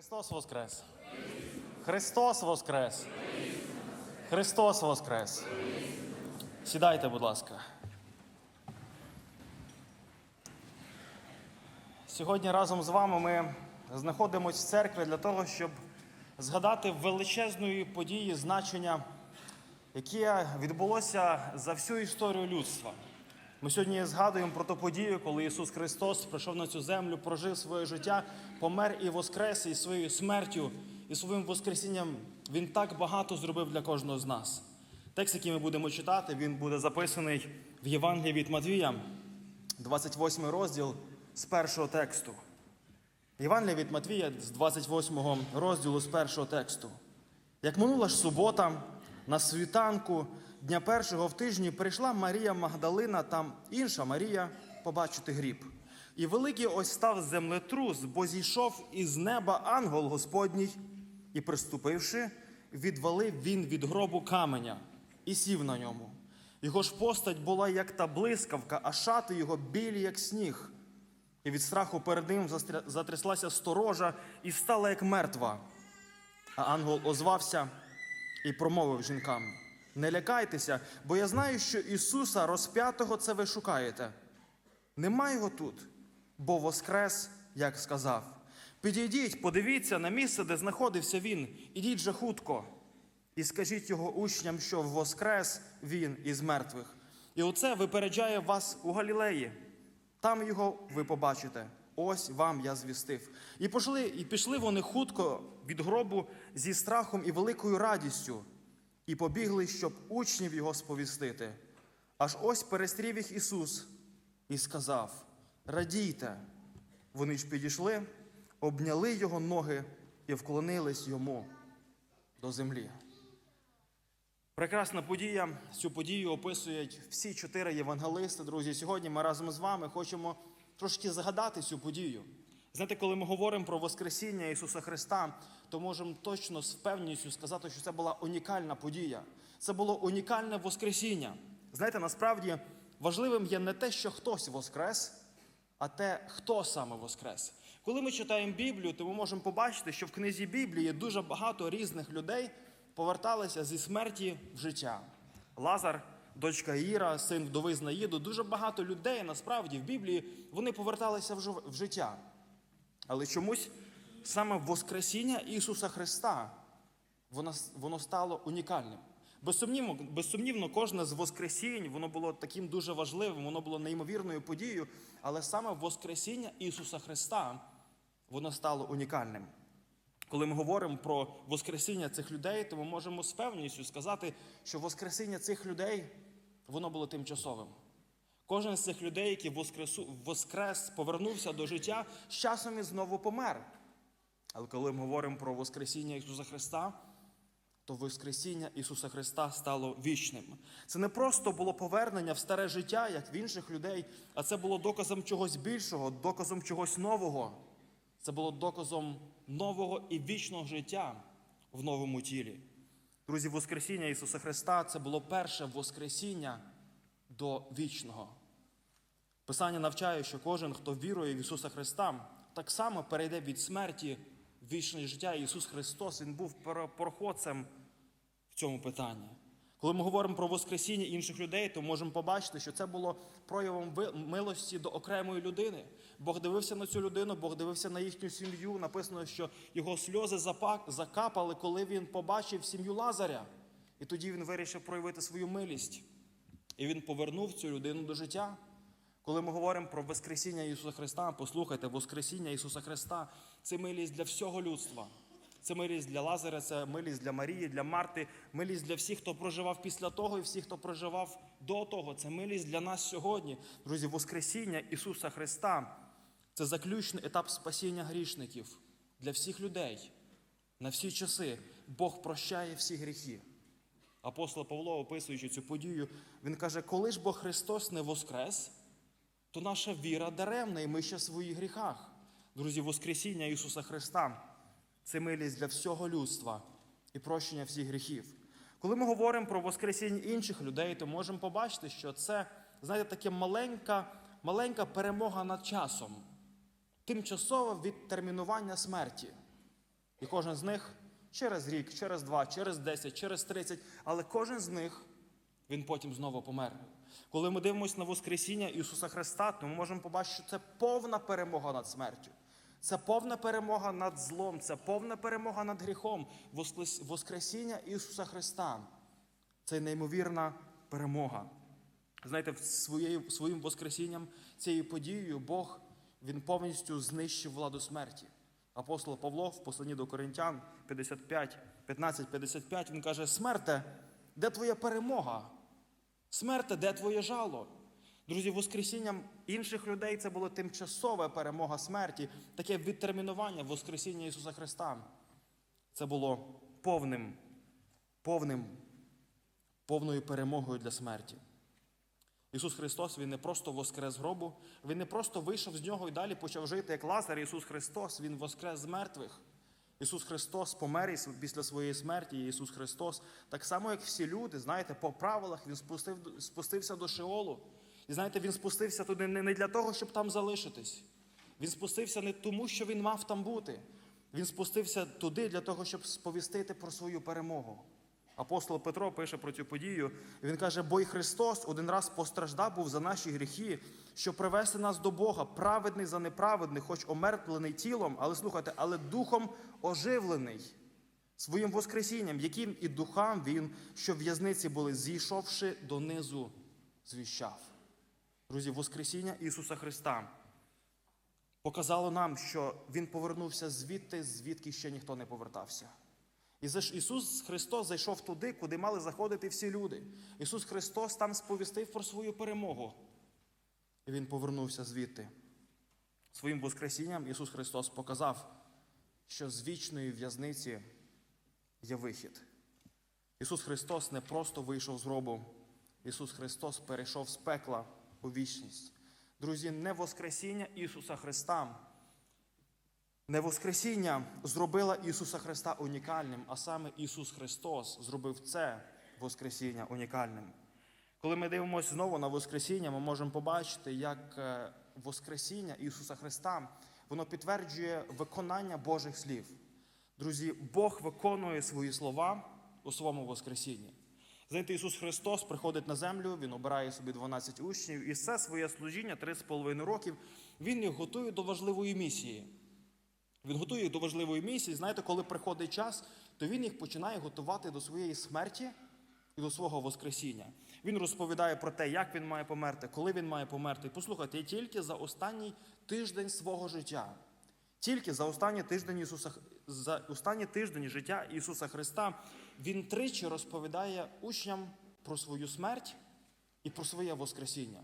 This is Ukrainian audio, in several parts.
Христос Воскрес! Христос Воскрес! Христос Воскрес! Сідайте, будь ласка. Сьогодні разом з вами ми знаходимося в церкві для того, щоб згадати величезної події, значення, яке відбулося за всю історію людства. Ми сьогодні згадуємо про ту подію, коли Ісус Христос прийшов на цю землю, прожив своє життя, помер і воскрес, і своєю смертю, і своїм воскресінням Він так багато зробив для кожного з нас. Текст, який ми будемо читати, він буде записаний в Євангелії від Матвія, 28 розділ з першого тексту. Євангелія від Матвія з 28 розділу з першого тексту. Як минула ж субота, на світанку дня першого в тижні прийшла Марія Магдалина та інша Марія побачити гріб. І великий ось став землетрус, бо зійшов із неба ангел Господній, і, приступивши, відвалив він від гробу каменя і сів на ньому. Його ж постать була як та блискавка, а шати його білі, як сніг. І від страху перед ним затряслася сторожа і стала як мертва. А ангел озвався і промовив жінкам: Не лякайтеся, бо я знаю, що Ісуса розп'ятого це ви шукаєте. Нема його тут, бо воскрес, як сказав. Підійдіть, подивіться на місце, де знаходився він, ідіть же хутко, і скажіть його учням, що воскрес він із мертвих. І оце випереджає вас у Галілеї. Там його ви побачите. Ось вам я звістив. І пішли, і пішли вони хутко від гробу зі страхом і великою радістю, і побігли, щоб учнів його сповістити. Аж ось перестрів їх Ісус і сказав: Радійте. Вони ж підійшли, обняли його ноги і вклонились йому до землі. Прекрасна подія. Цю подію описують всі чотири євангелисти. Друзі, сьогодні ми разом з вами хочемо трошки згадати цю подію. Знаєте, коли ми говоримо про Воскресіння Ісуса Христа, то можемо точно з впевненістю сказати, що це була унікальна подія. Це було унікальне Воскресіння. Знаєте, насправді важливим є не те, що хтось воскрес, а те, хто саме воскрес. Коли ми читаємо Біблію, то ми можемо побачити, що в книзі Біблії дуже багато різних людей поверталися зі смерті в життя. Лазар, дочка Іра, син вдови з Наїду, дуже багато людей насправді в Біблії вони поверталися в життя. Але чомусь саме Воскресіння Ісуса Христа воно, воно стало унікальним. Безсумнівно, безсумнівно, кожне з Воскресінь воно було таким дуже важливим, воно було неймовірною подією, але саме Воскресіння Ісуса Христа воно стало унікальним. Коли ми говоримо про Воскресіння цих людей, то ми можемо з певністю сказати, що Воскресіння цих людей воно було тимчасовим. Кожен з цих людей, який воскресу, воскрес, повернувся до життя, з часом він знову помер. Але коли ми говоримо про Воскресіння Ісуса Христа, то Воскресіння Ісуса Христа стало вічним. Це не просто було повернення в старе життя, як в інших людей, а це було доказом чогось більшого, доказом чогось нового. Це було доказом нового і вічного життя в новому тілі. Друзі, Воскресіння Ісуса Христа це було перше Воскресіння до вічного. Писання навчає, що кожен, хто вірує в Ісуса Христа, так само перейде від смерті в вічне життя. Ісус Христос Він був проходцем в цьому питанні. Коли ми говоримо про Воскресіння інших людей, то можемо побачити, що це було проявом милості до окремої людини. Бог дивився на цю людину, Бог дивився на їхню сім'ю. Написано, що його сльози закапали, коли він побачив сім'ю Лазаря. І тоді він вирішив проявити свою милість. І він повернув цю людину до життя. Коли ми говоримо про Воскресіння Ісуса Христа, послухайте, Воскресіння Ісуса Христа це милість для всього людства. Це милість для Лазаря, це милість для Марії, для Марти, милість для всіх, хто проживав після того, і всіх, хто проживав до того. Це милість для нас сьогодні. Друзі, Воскресіння Ісуса Христа це заключний етап спасіння грішників для всіх людей. На всі часи Бог прощає всі гріхи. Апостол Павло, описуючи цю подію, він каже: коли ж бо Христос не воскрес, то наша віра даремна, і ми ще в своїх гріхах. Друзі, Воскресіння Ісуса Христа це милість для всього людства і прощення всіх гріхів. Коли ми говоримо про Воскресіння інших людей, то можемо побачити, що це, знаєте, таке маленька, маленька перемога над часом, тимчасове відтермінування смерті. І кожен з них через рік, через два, через 10, через 30, але кожен з них він потім знову помер. Коли ми дивимося на Воскресіння Ісуса Христа, то ми можемо побачити, що це повна перемога над смертю. Це повна перемога над злом, це повна перемога над гріхом. Воскресіння Ісуса Христа. Це неймовірна перемога. Знаєте, своєю, своїм Воскресінням, цією подією Бог він повністю знищив владу смерті. Апостол Павло в посланні до Коринтян 55, 15, 55, він каже: Смерте, де твоя перемога? Смерте, де твоє жало? Друзі, Воскресінням інших людей це була тимчасова перемога смерті, таке відтермінування Воскресіння Ісуса Христа. Це було повним, повним, повною перемогою для смерті. Ісус Христос, Він не просто воскрес з гробу, Він не просто вийшов з нього і далі почав жити як Лазар. Ісус Христос, Він воскрес з мертвих. Ісус Христос помер після своєї смерті. Ісус Христос, так само, як всі люди, знаєте, по правилах Він спустив, спустився до Шеолу. І знаєте, Він спустився туди не для того, щоб там залишитись. Він спустився не тому, що він мав там бути. Він спустився туди для того, щоб сповістити про свою перемогу. Апостол Петро пише про цю подію. Він каже: бо й Христос один раз постраждав був за наші гріхи, щоб привести нас до Бога, праведний за неправедних, хоч омертвлений тілом, але слухайте, але духом оживлений своїм Воскресінням, яким і духам він, що в'язниці були, зійшовши донизу, звіщав. Друзі, Воскресіння Ісуса Христа показало нам, що Він повернувся звідти, звідки ще ніхто не повертався. І Ісус Христос зайшов туди, куди мали заходити всі люди. Ісус Христос там сповістив про свою перемогу. І Він повернувся звідти. Своїм Воскресінням Ісус Христос показав, що з вічної в'язниці є вихід. Ісус Христос не просто вийшов з гробу, Ісус Христос перейшов з пекла у вічність. Друзі, не Воскресіння Ісуса Христа, не Воскресіння зробило Ісуса Христа унікальним, а саме Ісус Христос зробив це Воскресіння унікальним. Коли ми дивимося знову на Воскресіння, ми можемо побачити, як е, Воскресіння Ісуса Христа воно підтверджує виконання Божих слів. Друзі, Бог виконує свої слова у своєму Воскресінні. Знаєте, Ісус Христос приходить на землю, Він обирає собі 12 учнів, і все своє служіння 3,5 років Він їх готує до важливої місії. Він готує їх до важливої місії. Знаєте, коли приходить час, то він їх починає готувати до своєї смерті і до свого Воскресіння. Він розповідає про те, як він має померти, коли він має померти. Послухайте, тільки за останній тиждень свого життя, тільки за останній тиждень Ісуса за останній тиждень життя Ісуса Христа Він тричі розповідає учням про свою смерть і про своє Воскресіння.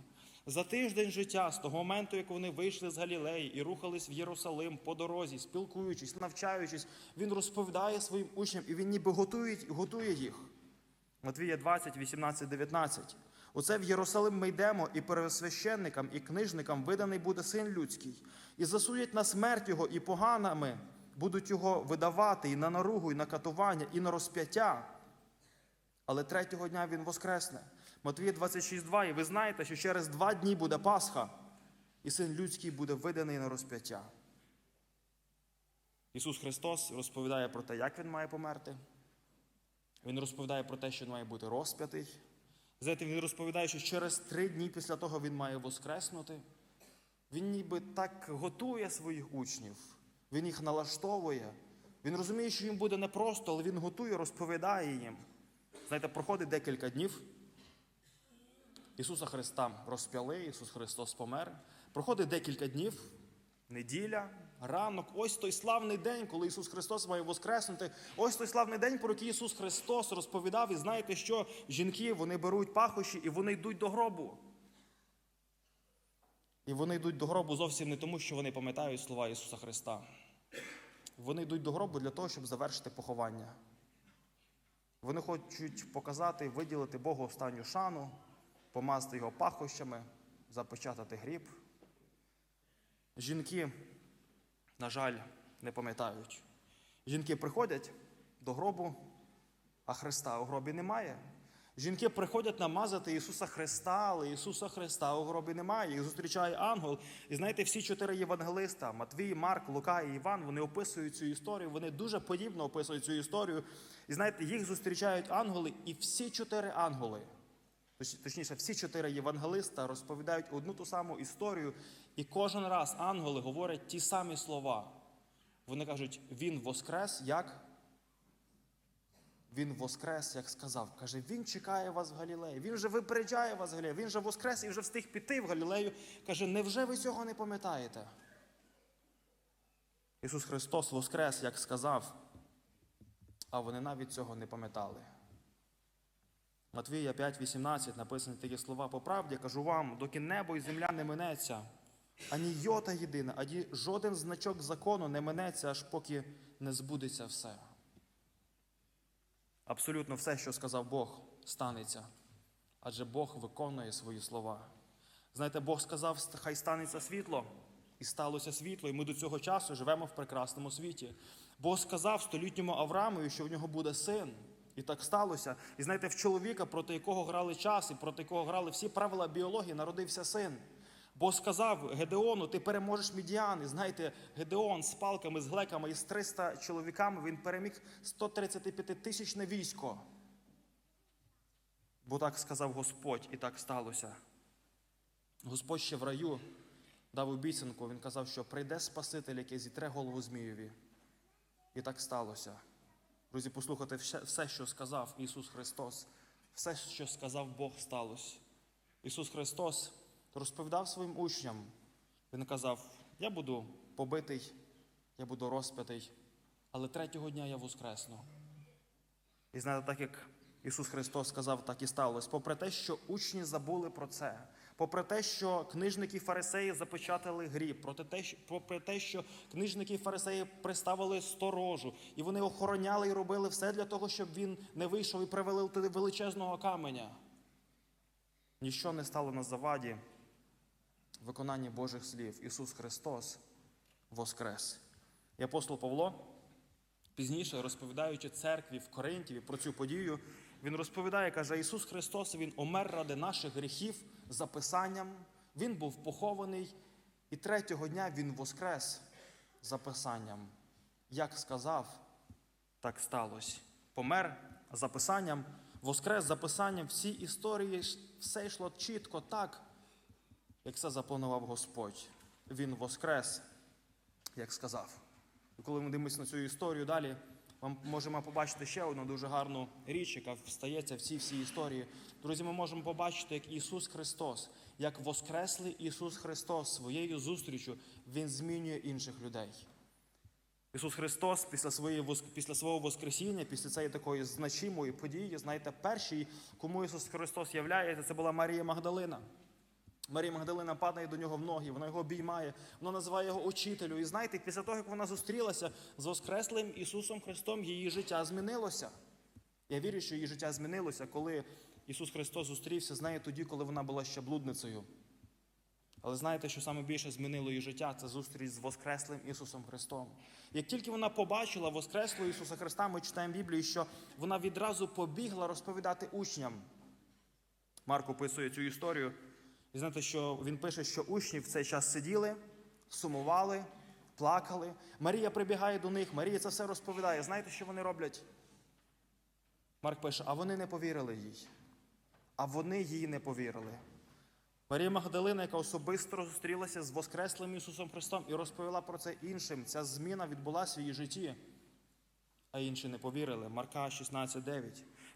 За тиждень життя, з того моменту, як вони вийшли з Галілеї і рухались в Єрусалим по дорозі, спілкуючись, навчаючись, він розповідає своїм учням, і він ніби готує, готує їх. Матвія 20, 18, 19. Оце в Єрусалим ми йдемо, і первосвященникам, і книжникам виданий буде син людський, і засудять на смерть його, і поганами будуть його видавати і на наругу, і на катування, і на розп'яття. Але третього дня він воскресне. Матвія 26,2. І ви знаєте, що через два дні буде Пасха, і син людський буде виданий на розп'яття. Ісус Христос розповідає про те, як Він має померти. Він розповідає про те, що він має бути розп'ятий. Знаєте, він розповідає, що через три дні після того він має воскреснути. Він ніби так готує своїх учнів, він їх налаштовує. Він розуміє, що їм буде непросто, але він готує, розповідає їм. Знаєте, проходить декілька днів. Ісуса Христа розп'яли, Ісус Христос помер. Проходить декілька днів, неділя, ранок. Ось той славний день, коли Ісус Христос має воскреснути. Ось той славний день, про який Ісус Христос розповідав. І знаєте, що жінки вони беруть пахощі і вони йдуть до гробу. І вони йдуть до гробу зовсім не тому, що вони пам'ятають слова Ісуса Христа. Вони йдуть до гробу для того, щоб завершити поховання. Вони хочуть показати, виділити Богу останню шану, помазати його пахощами, запечатати гріб. Жінки, на жаль, не пам'ятають. Жінки приходять до гробу, а Христа у гробі немає. Жінки приходять намазати Ісуса Христа, але Ісуса Христа у гробі немає. Їх зустрічає ангел. І знаєте, всі чотири євангелиста Матвій, Марк, Лука і Іван, вони описують цю історію, вони дуже подібно описують цю історію. І знаєте, їх зустрічають ангели, і всі чотири ангели, точніше, всі чотири євангелиста розповідають одну ту саму історію, і кожен раз ангели говорять ті самі слова. Вони кажуть, Він воскрес, як? Він воскрес, як сказав. Каже, він чекає вас в Галілеї. Він вже випереджає вас в Галілеї. Він вже воскрес і вже встиг піти в Галілею. Каже, невже ви цього не пам'ятаєте? Ісус Христос воскрес, як сказав, а вони навіть цього не пам'ятали. Матвія 5,18 написані такі слова. По правді кажу вам, доки небо і земля не минеться, ані йота єдина, ані жоден значок закону не минеться, аж поки не збудеться все. Абсолютно все, що сказав Бог, станеться. Адже Бог виконує свої слова. Знаєте, Бог сказав, хай станеться світло, і сталося світло, і ми до цього часу живемо в прекрасному світі. Бог сказав столітньому Авраамові, що в нього буде син. І так сталося. І знаєте, в чоловіка, проти якого грали час, і проти якого грали всі правила біології, народився син. Бог сказав Гедеону, ти переможеш Мідіан. І знаєте, Гедеон з палками, з глеками і з 300 чоловіками він переміг 135 тисячне військо. Бо так сказав Господь, і так сталося. Господь ще в раю дав обіцянку, він казав, що прийде Спаситель, який зітре голову Змієві. І так сталося. Друзі, послухайте все- що сказав Ісус Христос, все, що сказав Бог, сталося. Ісус Христос розповідав своїм учням. Він казав: Я буду побитий, я буду розп'ятий, але третього дня я воскресну. І знаєте, так як Ісус Христос сказав, так і сталося. Попри те, що учні забули про це, попри те, що книжники фарисеї запечатали гріб, попри те, що книжники фарисеї приставили сторожу, і вони охороняли і робили все для того, щоб він не вийшов і привели туди величезного каменя. Ніщо не стало на заваді виконанні Божих слів. Ісус Христос воскрес. І апостол Павло, пізніше розповідаючи церкві в Коринтії про цю подію, він розповідає, каже, Ісус Христос Він омер ради наших гріхів за Писанням, Він був похований, і третього дня Він воскрес за Писанням. Як сказав, так сталося. Помер за Писанням, воскрес за Писанням. Всі історії все йшло чітко так, як це запланував Господь. Він воскрес, як сказав. І коли ми дивимося на цю історію далі, ми можемо побачити ще одну дуже гарну річ, яка встається в цій всій історії. Друзі, ми можемо побачити, як Ісус Христос, як воскреслий Ісус Христос своєю зустрічю, Він змінює інших людей. Ісус Христос після, своєї, після свого Воскресіння, після цієї такої значимої події, знаєте, перший, кому Ісус Христос являється, це була Марія Магдалина. Марія Магдалина падає до нього в ноги, вона його обіймає, вона називає його учителю. І знаєте, після того, як вона зустрілася з Воскреслим Ісусом Христом, її життя змінилося. Я вірю, що її життя змінилося, коли Ісус Христос зустрівся з нею тоді, коли вона була ще блудницею. Але знаєте, що саме більше змінило її життя це зустріч з Воскреслим Ісусом Христом. Як тільки вона побачила Воскреслого Ісуса Христа, ми читаємо в Біблії, що вона відразу побігла розповідати учням. Марк описує цю історію. І знаєте, що він пише, що учні в цей час сиділи, сумували, плакали. Марія прибігає до них, Марія це все розповідає. Знаєте, що вони роблять? Марк пише, а вони не повірили їй. А вони їй не повірили. Марія Магдалина, яка особисто зустрілася з Воскреслим Ісусом Христом і розповіла про це іншим. Ця зміна відбулася в її житті, а інші не повірили. Марка 16,9.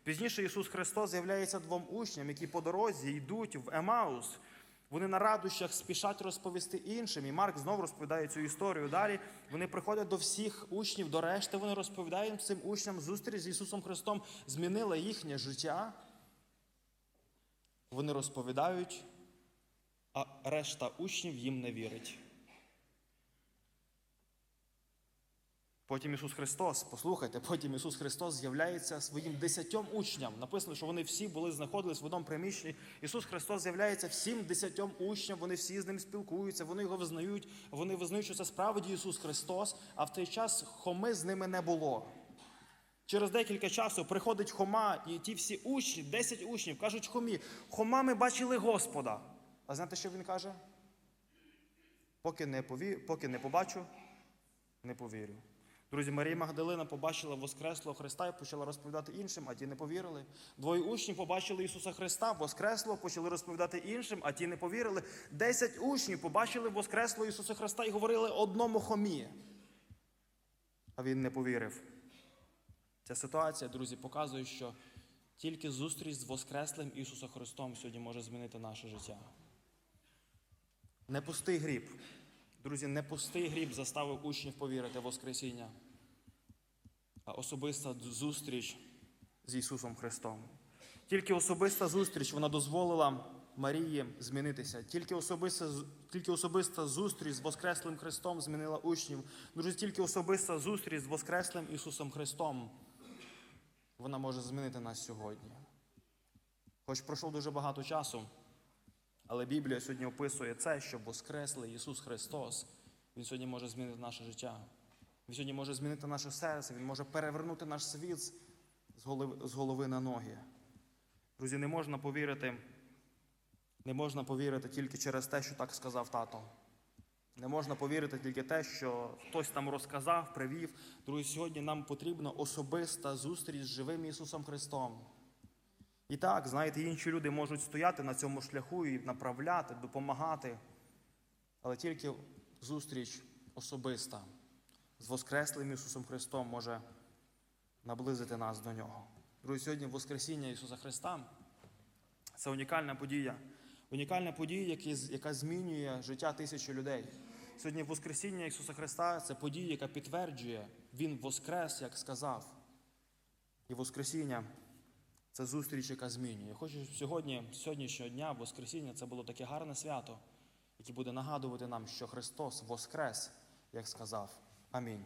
Пізніше Ісус Христос з'являється двом учням, які по дорозі йдуть в Емаус. Вони на радощах спішать розповісти іншим. І Марк знову розповідає цю історію. Далі вони приходять до всіх учнів, до решти. Вони розповідають цим учням зустріч з Ісусом Христом змінила їхнє життя. Вони розповідають, а решта учнів їм не вірить. Потім Ісус Христос, послухайте, потім Ісус Христос з'являється своїм десятьом учням. Написано, що вони всі були знаходились в одному приміщенні. Ісус Христос з'являється всім десятьом учням, вони всі з ним спілкуються, вони його визнають, вони визнають, що це справді Ісус Христос, а в той час хоми з ними не було. Через декілька часу приходить Хома, і ті всі учні, 10 учнів, кажуть Хомі, Хома, ми бачили Господа. А знаєте, що він каже? Поки не, пові... Поки не побачу, не повірю. Друзі, Марія Магдалина побачила Воскреслого Христа і почала розповідати іншим, а ті не повірили. Двоє учнів побачили Ісуса Христа, Воскресло, почали розповідати іншим, а ті не повірили. Десять учнів побачили Воскреслого Ісуса Христа і говорили одному хомі. А він не повірив. Ця ситуація, друзі, показує, що тільки зустріч з Воскреслим Ісусом Христом сьогодні може змінити наше життя. Не пустий гріб. Друзі, не пустий гріб заставив учнів повірити в Воскресіння, а особиста зустріч з Ісусом Христом. Тільки особиста зустріч вона дозволила Марії змінитися. Тільки особиста, тільки особиста зустріч з Воскреслим Христом змінила учнів. Друзі, тільки особиста зустріч з Воскреслим Ісусом Христом вона може змінити нас сьогодні. Хоч пройшло дуже багато часу, але Біблія сьогодні описує це, що Воскреслий Ісус Христос, Він сьогодні може змінити наше життя. Він сьогодні може змінити наше серце, Він може перевернути наш світ з голови, з голови на ноги. Друзі, не можна повірити, не можна повірити тільки через те, що так сказав тато. Не можна повірити тільки те, що хтось там розказав, привів. Друзі, сьогодні нам потрібна особиста зустріч з живим Ісусом Христом. І так, знаєте, інші люди можуть стояти на цьому шляху і направляти, допомагати, але тільки зустріч особиста з Воскреслим Ісусом Христом може наблизити нас до Нього. Друзі, сьогодні Воскресіння Ісуса Христа це унікальна подія. Унікальна подія, яка змінює життя тисячі людей. Сьогодні Воскресіння Ісуса Христа це подія, яка підтверджує, Він воскрес, як сказав. І Воскресіння це зустріч, яка змінює. Я хочу щоб сьогодні, сьогоднішнього дня, Воскресіння, це було таке гарне свято, яке буде нагадувати нам, що Христос воскрес, як сказав. Амінь.